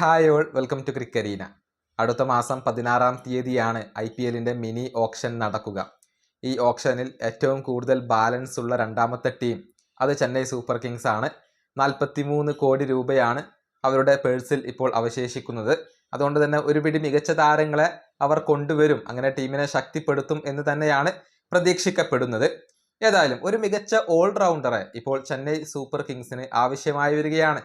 Hi all welcome to ക്രിക്കരീന അടുത്ത മാസം പതിനാറാം തീയതിയാണ് ഐ പി എല്ലിന്റെ മിനി ഓപ്ഷൻ നടക്കുക. ഈ ഓപ്ഷനിൽ ഏറ്റവും കൂടുതൽ ബാലൻസ് ഉള്ള രണ്ടാമത്തെ ടീം അത് ചെന്നൈ സൂപ്പർ കിങ്സ് ആണ്. നാൽപ്പത്തിമൂന്ന് കോടി രൂപയാണ് അവരുടെ പേഴ്സിൽ ഇപ്പോൾ അവശേഷിക്കുന്നത്. അതുകൊണ്ട് തന്നെ ഒരു പിടി മികച്ച താരങ്ങളെ അവർ കൊണ്ടുവരും. അങ്ങനെ ടീമിനെ ശക്തിപ്പെടുത്തും എന്ന് തന്നെയാണ് പ്രതീക്ഷിക്കപ്പെടുന്നത്. ഏതായാലും ഒരു മികച്ച ഓൾറൗണ്ടറെ ഇപ്പോൾ ചെന്നൈ സൂപ്പർ കിങ്സിന് ആവശ്യമായി വരികയാണ്.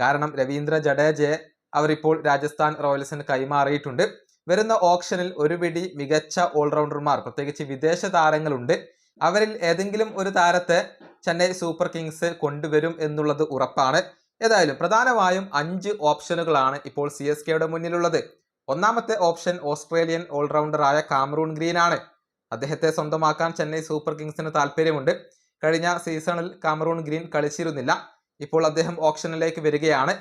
കാരണം രവീന്ദ്ര ജഡേജയെ അവരിപ്പോൾ രാജസ്ഥാൻ റോയൽസിന് കൈമാറിയിട്ടുണ്ട്. വരുന്ന ഓപ്ഷനിൽ ഒരു പിടി മികച്ച ഓൾറൗണ്ടർമാർ പ്രത്യേകിച്ച് വിദേശ താരങ്ങളുണ്ട്. അവരിൽ ഏതെങ്കിലും ഒരു താരത്തെ ചെന്നൈ സൂപ്പർ കിങ്സ് കൊണ്ടുവരും എന്നുള്ളത് ഉറപ്പാണ്. ഏതായാലും പ്രധാനമായും അഞ്ച് ഓപ്ഷനുകളാണ് ഇപ്പോൾ സി എസ് കെയുടെ മുന്നിലുള്ളത്. ഒന്നാമത്തെ ഓപ്ഷൻ ഓസ്ട്രേലിയൻ ഓൾറൗണ്ടറായ കാമറൂൺ ഗ്രീൻ ആണ് അദ്ദേഹത്തെ സ്വന്തമാക്കാൻ ചെന്നൈ സൂപ്പർ കിങ്സിന് താല്പര്യമുണ്ട്. കഴിഞ്ഞ സീസണിൽ കാമറൂൺ ഗ്രീൻ കളിച്ചിരുന്നില്ല. ഇപ്പോൾ അദ്ദേഹം ഓപ്ഷനിലേക്ക് വരികയാണ്.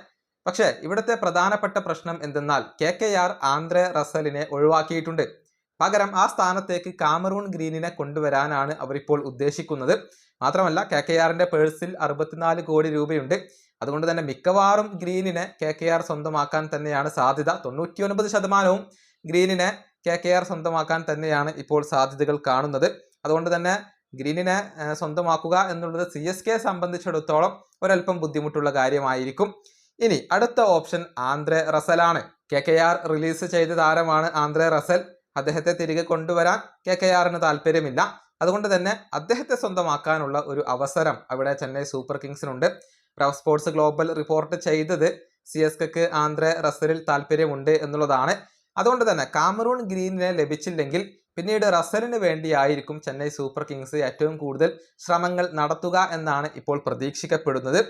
പക്ഷേ ഇവിടുത്തെ പ്രധാനപ്പെട്ട പ്രശ്നം എന്തെന്നാൽ കെ കെ ആർ ആന്ധ്രെ റസലിനെ ഒഴിവാക്കിയിട്ടുണ്ട്. പകരം ആ സ്ഥാനത്തേക്ക് കാമറൂൺ ഗ്രീനിനെ കൊണ്ടുവരാനാണ് അവരിപ്പോൾ ഉദ്ദേശിക്കുന്നത്. മാത്രമല്ല കെ കെ ആറിന്റെ പേഴ്സിൽ അറുപത്തിനാല് കോടി രൂപയുണ്ട്. അതുകൊണ്ട് തന്നെ മിക്കവാറും ഗ്രീനിനെ കെ കെ ആർ സ്വന്തമാക്കാൻ തന്നെയാണ് സാധ്യത. തൊണ്ണൂറ്റി ഒൻപത് ശതമാനവും ഗ്രീനിനെ കെ കെ ആർ സ്വന്തമാക്കാൻ തന്നെയാണ് ഇപ്പോൾ സാധ്യതകൾ കാണുന്നത്. അതുകൊണ്ട് തന്നെ ഗ്രീനിനെ സ്വന്തമാക്കുക എന്നുള്ളത് സി എസ് കെ സംബന്ധിച്ചിടത്തോളം ഒരല്പം ബുദ്ധിമുട്ടുള്ള കാര്യമായിരിക്കും. ഇനി അടുത്ത ഓപ്ഷൻ ആന്ധ്രെ റസലാണ്. കെ കെ ആർ റിലീസ് ചെയ്ത താരമാണ് ആന്ധ്രെ റസൽ. അദ്ദേഹത്തെ തിരികെ കൊണ്ടുവരാൻ കെ കെ ആറിന് താല്പര്യമില്ല. അതുകൊണ്ട് തന്നെ അദ്ദേഹത്തെ സ്വന്തമാക്കാനുള്ള ഒരു അവസരം അവിടെ ചെന്നൈ സൂപ്പർ കിങ്സിനുണ്ട്. റഫ് സ്പോർട്സ് ഗ്ലോബൽ റിപ്പോർട്ട് ചെയ്തത് സി എസ് കെക്ക് ആന്ധ്ര റസലിൽ താല്പര്യമുണ്ട് എന്നുള്ളതാണ്. അതുകൊണ്ട് തന്നെ കാമറൂൺ ഗ്രീനിനെ ലഭിച്ചില്ലെങ്കിൽ പിന്നീട് റസലിന് വേണ്ടിയായിരിക്കും ചെന്നൈ സൂപ്പർ കിങ്സ് ഏറ്റവും കൂടുതൽ ശ്രമങ്ങൾ നടത്തുക എന്നാണ് ഇപ്പോൾ പ്രതീക്ഷിക്കപ്പെടുന്നത്.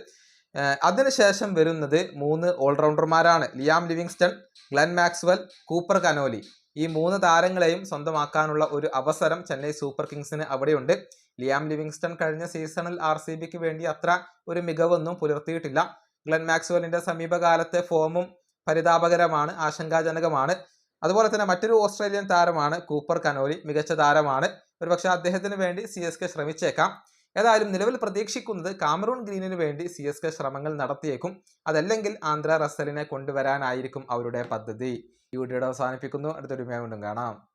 അതിനുശേഷം വരുന്നത് മൂന്ന് ഓൾറൗണ്ടർമാരാണ്. Liam Livingstone Glenn Maxwell Cooper Connolly. ഈ മൂന്ന് താരങ്ങളെയും സ്വന്തമാക്കാനുള്ള ഒരു അവസരം ചെന്നൈ സൂപ്പർ കിങ്സിന് അവിടെയുണ്ട്. ലിയാം ലിവിങ്സ്റ്റൺ കഴിഞ്ഞ സീസണിൽ ആർ സി ബിക്ക് വേണ്ടി അത്ര ഒരു മികവൊന്നും പുലർത്തിയിട്ടില്ല. ഗ്ലെൻ മാക്സ്വെലിന്റെ സമീപകാലത്തെ ഫോമും പരിതാപകരമാണ് ആശങ്കാജനകമാണ്. അതുപോലെ തന്നെ മറ്റൊരു ഓസ്ട്രേലിയൻ താരമാണ് കൂപ്പർ കനോലി മികച്ച താരമാണ്. ഒരുപക്ഷെ അദ്ദേഹത്തിന് വേണ്ടി സി എസ് കെ ശ്രമിച്ചേക്കാം. ഏതായാലും നിലവിൽ പ്രതീക്ഷിക്കുന്നത് കാമറൂൺ ഗ്രീനിന് വേണ്ടി സി എസ് കെ ശ്രമങ്ങൾ നടത്തിയേക്കും. അതല്ലെങ്കിൽ ആന്ധ്ര റസലിനെ കൊണ്ടുവരാനായിരിക്കും അവരുടെ പദ്ധതി. ഈ വീഡിയോയുടെ അവസാനിപ്പിക്കുന്നു. അടുത്തൊരു വീണ്ടും കാണാം.